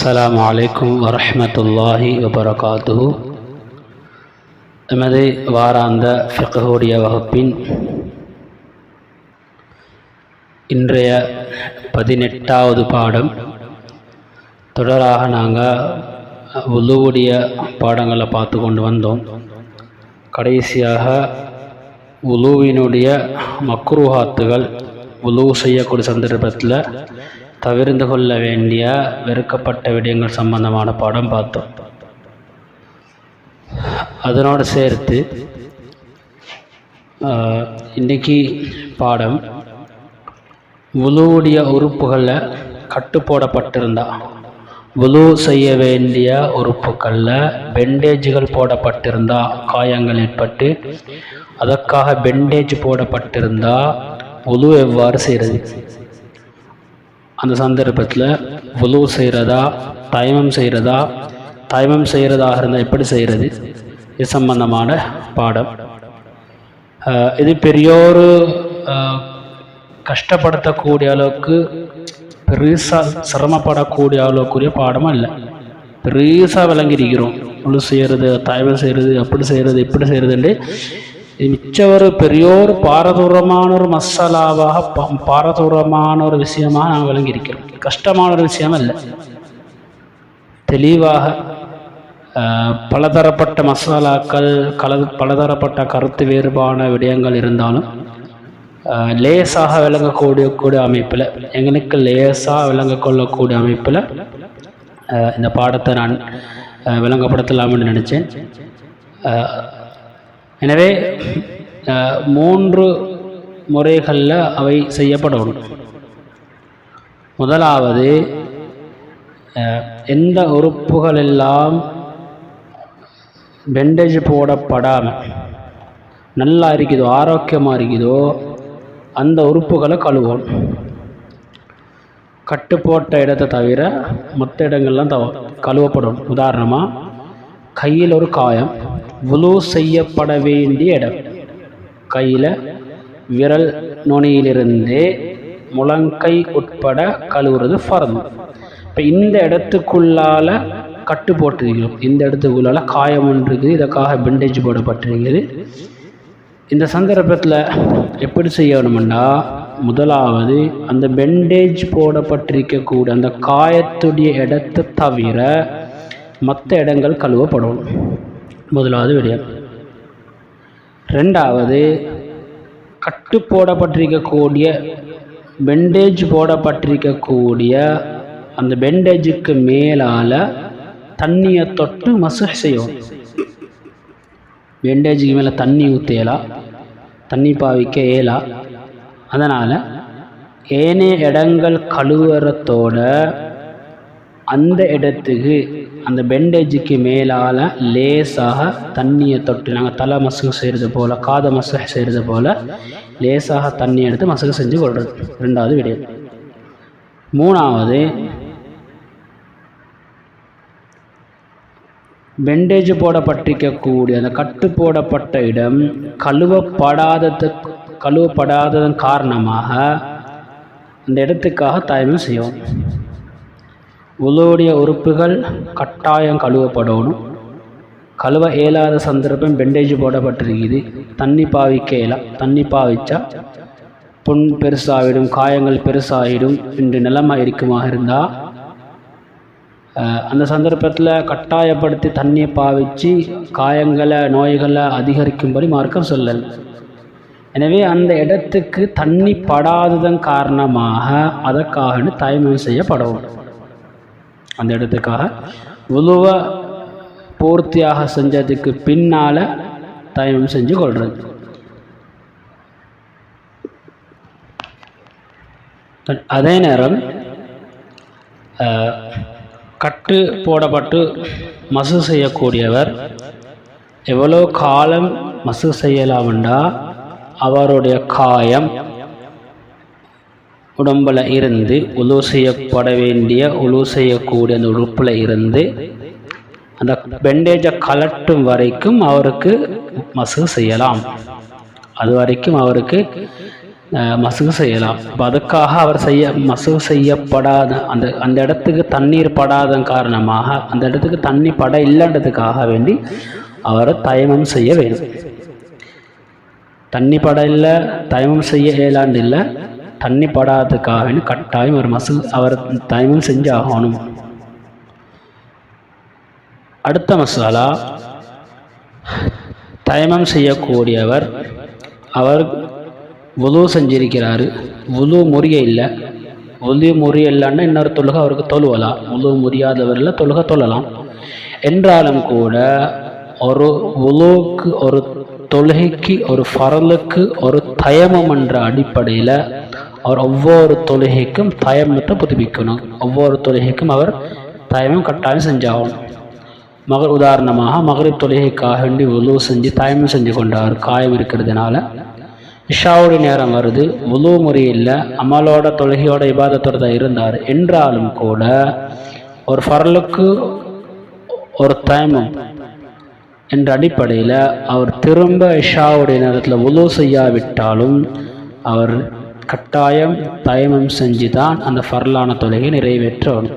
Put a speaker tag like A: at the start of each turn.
A: அஸ்லாம் வலைக்கம் வரமத்துல்லாஹி வபரகாத்து எமது வாராந்த ஃபிகஹுடைய வகுப்பின் இன்றைய பதினெட்டாவது பாடம். தொடராக நாங்கள் உலுவுடைய பாடங்களை பார்த்து கொண்டு வந்தோம். கடைசியாக உலுவினுடைய மக்ருஹாத்துகள் உலுவு செய்யக்கூடிய சந்தர்ப்பத்தில் தவிர்ந்து கொள்ள வேண்டிய வெறுக்கப்பட்ட விடயங்கள் சம்பந்தமான பாடம் பார்த்தோம். அதனோடு சேர்த்து இன்றைக்கி பாடம் உலுவுடைய உறுப்புகளில் கட்டு போடப்பட்டிருந்தா உலு செய்ய வேண்டிய உறுப்புகளில் பெண்டேஜுகள் போடப்பட்டிருந்தா காயங்கள் ஏற்பட்டு அதற்காக பெண்டேஜ் போடப்பட்டிருந்தா உலு எவ்வாறு செய்கிறது அந்த சந்தர்ப்பத்தில் உலு செய்கிறதா தயமம் செய்கிறதா தயமம் செய்கிறதாக இருந்தால் எப்படி செய்கிறது இது சம்பந்தமான பாடம். இது பெரியோரு கஷ்டப்படுத்தக்கூடிய அளவுக்கு பெருசாக சிரமப்படக்கூடிய அளவுக்குரிய பாடம் இல்லை. பெருசாக விளங்கியிருக்கிறோம். உழு செய்கிறது தயவு செய்கிறது அப்படி செய்கிறது இப்படி செய்கிறதுன்ட்டு மிச்ச ஒரு பெரியோர் பாரதூரமான ஒரு மசாலாவாக பாரதூரமான ஒரு விஷயமாக நாங்கள் விளங்கியிருக்கிறோம். கஷ்டமான ஒரு விஷயம் இல்லை தெளிவாக பலதரப்பட்ட மசாலாக்கள் கல பலதரப்பட்ட கருத்து வேறுபான விடயங்கள் இருந்தாலும் லேசாக விளங்கக்கூடிய கூடிய அமைப்பில் எங்களுக்கு லேசாக விளங்க கொள்ளக்கூடிய அமைப்பில் இந்த பாடத்தை நான் விளங்கப்படுத்தலாம்னு நினச்சேன். எனவே மூன்று முறைகளில் அவை செய்யப்படணும். முதலாவது எந்த உறுப்புகளெல்லாம் பெண்டேஜ் போடப்படாமல் நல்லா இருக்குதோ ஆரோக்கியமாக இருக்குதோ அந்த உறுப்புகளை கழுவோம் கட்டு போட்ட இடத்தை தவிர மற்ற இடங்கள்லாம் தவ கழுவப்படும் உதாரணமாக கையில் ஒரு காயம் உலு செய்யப்பட வேண்டிய இடம். கையில் விரல் நுனியிலிருந்தே முழங்கை உட்பட கழுவுறது ஃபர்து. இப்போ இந்த இடத்துக்குள்ளால கட்டு போட்டிருக்கிறோம். இந்த இடத்துக்குள்ளால் காயம் ஒன்று இருக்குது இதற்காக பெண்டேஜ் போடப்பட்டிருக்கிறது. இந்த சந்தர்ப்பத்தில் எப்படி செய்யணும்னா முதலாவது அந்த பெண்டேஜ் போடப்பட்டிருக்கக்கூடிய அந்த காயத்துடைய இடத்தை தவிர மற்ற இடங்கள் கழுவப்படணும். முதலாவது விடயம் ரெண்டாவது கட்டு போடப்பட்டிருக்கக்கூடிய பெண்டேஜ் போடப்பட்டிருக்கக்கூடிய அந்த பெண்டேஜுக்கு மேலால் தண்ணியை தொட்டு மசூஹ் செய்யும் பெண்டேஜுக்கு மேலே தண்ணி ஊற்றலாம் தண்ணி பாவிக்க ஏலா? அதனால் ஏனைய இடங்கள் கழுவுறத்தோட அந்த இடத்துக்கு அந்த பெண்டேஜுக்கு மேலால் லேசாக தண்ணியை தொட்டு நாங்கள் தலை மசகு செய்கிறது போல் காதை மசகு செய்கிறது போல் லேசாக தண்ணி எடுத்து மசகு செஞ்சு கொள்வது ரெண்டாவது விடயம் மூணாவது பெண்டேஜ் போடப்பட்டிருக்கக்கூடிய அந்த கட்டு போடப்பட்ட இடம் கழுவப்படாதது கழுவப்படாததன் காரணமாக அந்த இடத்துக்காக தாய்மை செய்யும் உலோடைய உறுப்புகள் கட்டாயம் கழுவப்படணும். கழுவ இயலாத சந்தர்ப்பம் பெண்டேஜ் போடப்பட்டிருக்குது. தண்ணி பாவிக்க இயலாம் தண்ணி பாவிச்சா புண் பெருசாகிடும் காயங்கள் பெருசாகிடும் என்று நிலைமை இருக்குமாக இருந்தால் அந்த சந்தர்ப்பத்தில் கட்டாயப்படுத்தி தண்ணியை பாவிச்சு காயங்களை நோய்களை அதிகரிக்கும்படி மார்க்கம் சொல்லல். எனவே அந்த இடத்துக்கு தண்ணி படாததன் காரணமாக அதற்காக தாய்மம் செய்யப்படவும் அந்த இடத்துக்காக. உழுவ பூர்த்தியாக செஞ்சதுக்கு பின்னால் தயமம் செஞ்சு கொள்வது அதே நேரம் அஹ், கட்டு போடப்பட்டு மசு செய்யக்கூடியவர் எவ்வளோ காலம் மசு செய்யலாம்டா அவருடைய காயம் உடம்பில் இருந்து உழு செய்யப்பட வேண்டிய உழு செய்யக்கூடிய அந்த உறுப்பில் இருந்து அந்த பெண்டேஜை கலட்டும் வரைக்கும் அவருக்கு மசகு செய்யலாம். அது வரைக்கும் அவருக்கு மசகு செய்யலாம். அப்போ அதுக்காக அவர் செய்ய மசகு செய்யப்படாத அந்த அந்த இடத்துக்கு தண்ணீர் படாத காரணமாக அந்த இடத்துக்கு தண்ணி பட இல்லைன்றதுக்காக வேண்டி அவரை தயமம் செய்ய வேண்டும். தண்ணி பட இல்லை தயமம் செய்ய இயலாண்டு இல்லை தண்ணி படாததுக்காக கட்டாயம் ஒரு மசு அவர் தயமம் செஞ்சு ஆகணும். அடுத்த மசாலா தயமம் செய்யக்கூடியவர் அவர் வுது செஞ்சிருக்கிறார். உலு முறிய இல்லை. வுது முறிய இல்லைன்னா இன்னொரு தொழுகை அவருக்கு தொழுவலாம். வுது முறியாதவரில் தொழுகை தொழலாம். என்றாலும் கூட ஒரு உலுவுக்கு ஒரு தொழுகைக்கு ஒரு ஃபரலுக்கு ஒரு தயமம் என்ற அடிப்படையில் அவர் ஒவ்வொரு தொழுகைக்கும் தயமத்தை புதுப்பிக்கணும். ஒவ்வொரு தொழுகைக்கும் அவர் தயமம் கட்டாயம் செஞ்சாகணும். மகர் உதாரணமாக மகரிப் தொழுகைக்காக வேண்டி உலு செஞ்சு தயமம் செஞ்சு கொண்டார் காயம் இருக்கிறதுனால இஷாவுடைய நேரம் வருது. உலு முறையில் அமலோட தொழுகையோட இபாதத்தோட தான் இருந்தார். என்றாலும் கூட ஒரு ஃபரலுக்கு ஒரு தயமம் என்ற அடிப்படையில் அவர் திரும்ப இஷாவுடைய நேரத்தில் உலு செய்யாவிட்டாலும் அவர் கட்டாயம் தயமம் செஞ்சு தான் அந்த ஃபர்லான தொலையை நிறைவேற்றணும்.